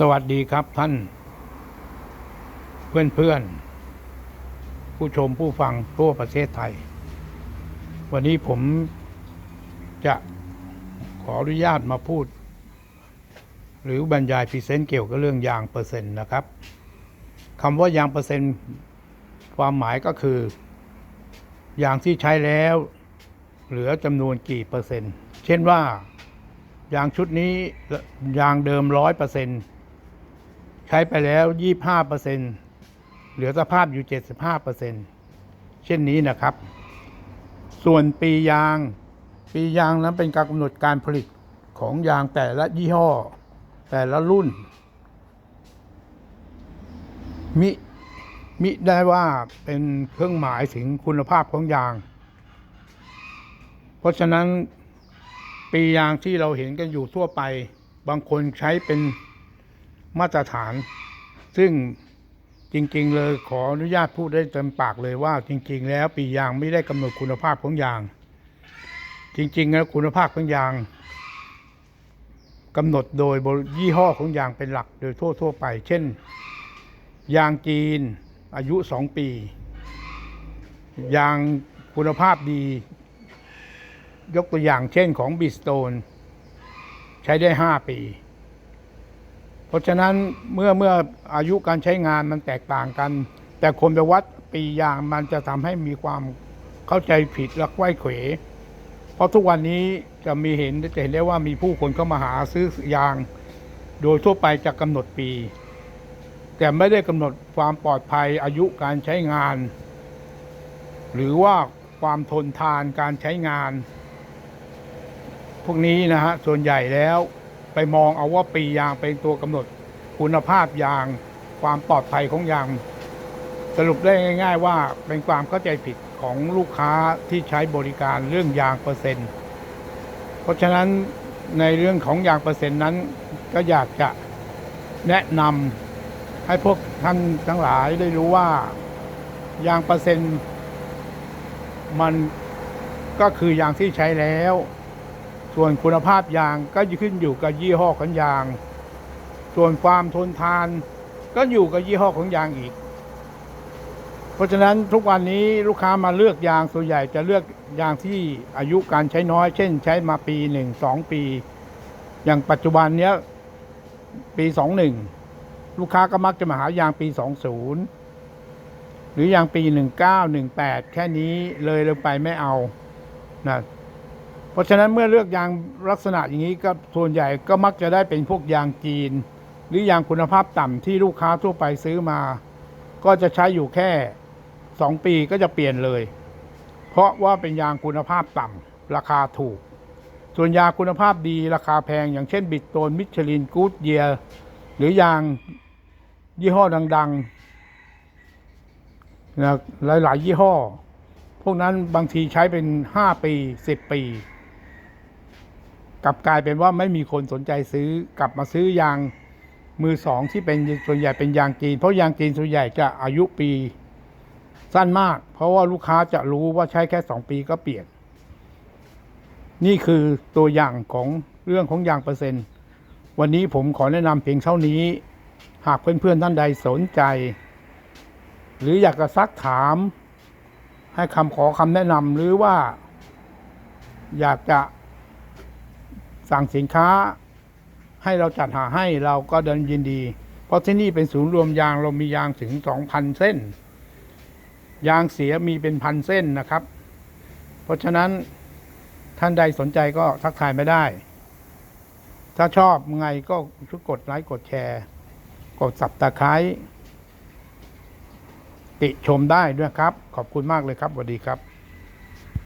สวัสดีครับท่านเพื่อนเพื่อนๆ ผู้ชมผู้ฟังทั่วประเทศไทย วันนี้ผมจะขออนุญาตมาพูด หรือบรรยายพรีเซนต์เกี่ยวกับเรื่องยางเปอร์เซ็นต์นะครับคำว่ายางเปอร์เซ็นต์ ความหมายก็คือ ยางที่ใช้แล้ว เหลือจำนวนกี่เปอร์เซ็นต์ เช่นว่ายางชุดนี้ยางเดิมร้อยเปอร์เซ็นต์ ใช้ไปแล้วยี่ห้าเหลือสภาพอยู่เจ็ดสิบห้าเปอร์เซ็นต์เช่นนี้นะครับ ส่วนปียาง ปียางนั้นเป็นการกำหนดการผลิตของยางแต่ละยี่ห้อ แต่ละรุ่น มิมิได้ว่าเป็นเครื่องหมายถึงคุณภาพของยาง เพราะฉะนั้นปียางที่เราเห็นกันอยู่ทั่วไป บางคนใช้เป็น มาตรฐาน ซึ่งจริง ๆ เลยขออนุญาตพูดได้เต็มปากเลยว่า จริง ๆ แล้วปียางไม่ได้กำหนดคุณภาพของยาง จริง ๆ แล้วคุณภาพของยางกำหนดโดยบยี่ห้อของยางเป็นหลักโดยทั่ว ๆ ไป เช่น ยางจีนอายุสองปี ยางคุณภาพดี ยกตัวอย่างเช่นของบิสโตนใช้ได้ 5 ปี เพราะฉะนั้นเมื่อเมื่ออายุการใช้งานมันแตกต่างกัน แต่คนไปวัดปียางมันจะทำให้มีความเข้าใจผิดและไขว้เขวเพราะทุกวันนี้จะมีเห็นจะเห็นได้ว่ามีผู้คนเข้ามาหาซื้อยาง โดยทั่วไปจะกำหนดปี แต่ไม่ได้กำหนดความปลอดภัยอายุการใช้งาน หรือว่าความทนทานการใช้งาน พวกนี้นะฮะส่วนใหญ่แล้ว ไปมองเอาว่าปียางเป็นตัวกำหนดคุณภาพยาง ความปลอดภัยของยาง สรุปได้ง่าย ๆ ว่าเป็นความเข้าใจผิดของลูกค้าที่ใช้บริการเรื่องยางเปอร์เซ็นต์ เพราะฉะนั้นในเรื่องของยางเปอร์เซ็นต์นั้นก็อยากจะแนะนำให้พวกท่านทั้งหลายได้รู้ว่ายางเปอร์เซ็นต์ มันก็คือยางที่ใช้แล้ว ส่วนคุณภาพยางก็ขึ้นอยู่กับยี่ห้อของยาง ส่วนความทนทานก็อยู่กับยี่ห้อของยางอีก เพราะฉะนั้นทุกวันนี้ลูกค้ามาเลือกยางส่วนใหญ่จะเลือกยางที่อายุการใช้น้อย เช่น ใช้มาปีหนึ่งสองปี อย่างปัจจุบันเนี้ยปีสองหนึ่งลูกค้าก็มักจะมาหายางปีสองศูนย์หรือยางปีหนึ่งเก้าหนึ่งแปดแค่นี้เลยลงไปไม่เอานะ เพราะฉะนั้นเมื่อเลือกยางลักษณะอย่างนี้ก็ส่วนใหญ่ก็มักจะได้เป็นพวกยางจีน หรือยางคุณภาพต่ำที่ลูกค้าทั่วไปซื้อมา ก็จะใช้อยู่แค่สองปีก็จะเปลี่ยนเลย เพราะว่าเป็นยางคุณภาพต่ำราคาถูก ส่วนยางคุณภาพดีราคาแพงอย่างเช่น บิดโตนมิชลินกูดเยียหรือยางยี่ห้อดังๆนะหลาย ๆ ยี่ห้อ พวกนั้นบางทีใช้เป็นห้าปีสิบปี กลับกลายเป็นว่าไม่มีคนสนใจซื้อกลับมาซื้อยางมือสองที่เป็นส่วนใหญ่เป็นยางจีน เพราะยางจีนส่วนใหญ่จะอายุปีสั้นมาก เพราะว่าลูกค้าจะรู้ว่าใช้แค่สองปีก็เปลี่ยน นี่คือตัวอย่างของเรื่องของยางเปอร์เซ็นต์ วันนี้ผมขอแนะนำเพียงเท่านี้ หากเพื่อนๆท่านใดสนใจ หรืออยากจะซักถาม ให้คำขอคำแนะนำหรือว่า อยากจะ สั่งสินค้าให้เราจัดหาให้เราก็เดินยินดี เพราะที่นี่เป็นศูนย์รวมยางเรามียางถึงสองพันเส้น ยางเสียมีเป็นพันเส้นนะครับ เพราะฉะนั้นท่านใดสนใจก็ทักทายไม่ได้ ถ้าชอบไงก็ช่วยกดไลค์กดแชร์ กดสับตะไคร้ติชมได้ด้วยครับ ขอบคุณมากเลยครับสวัสดีครับ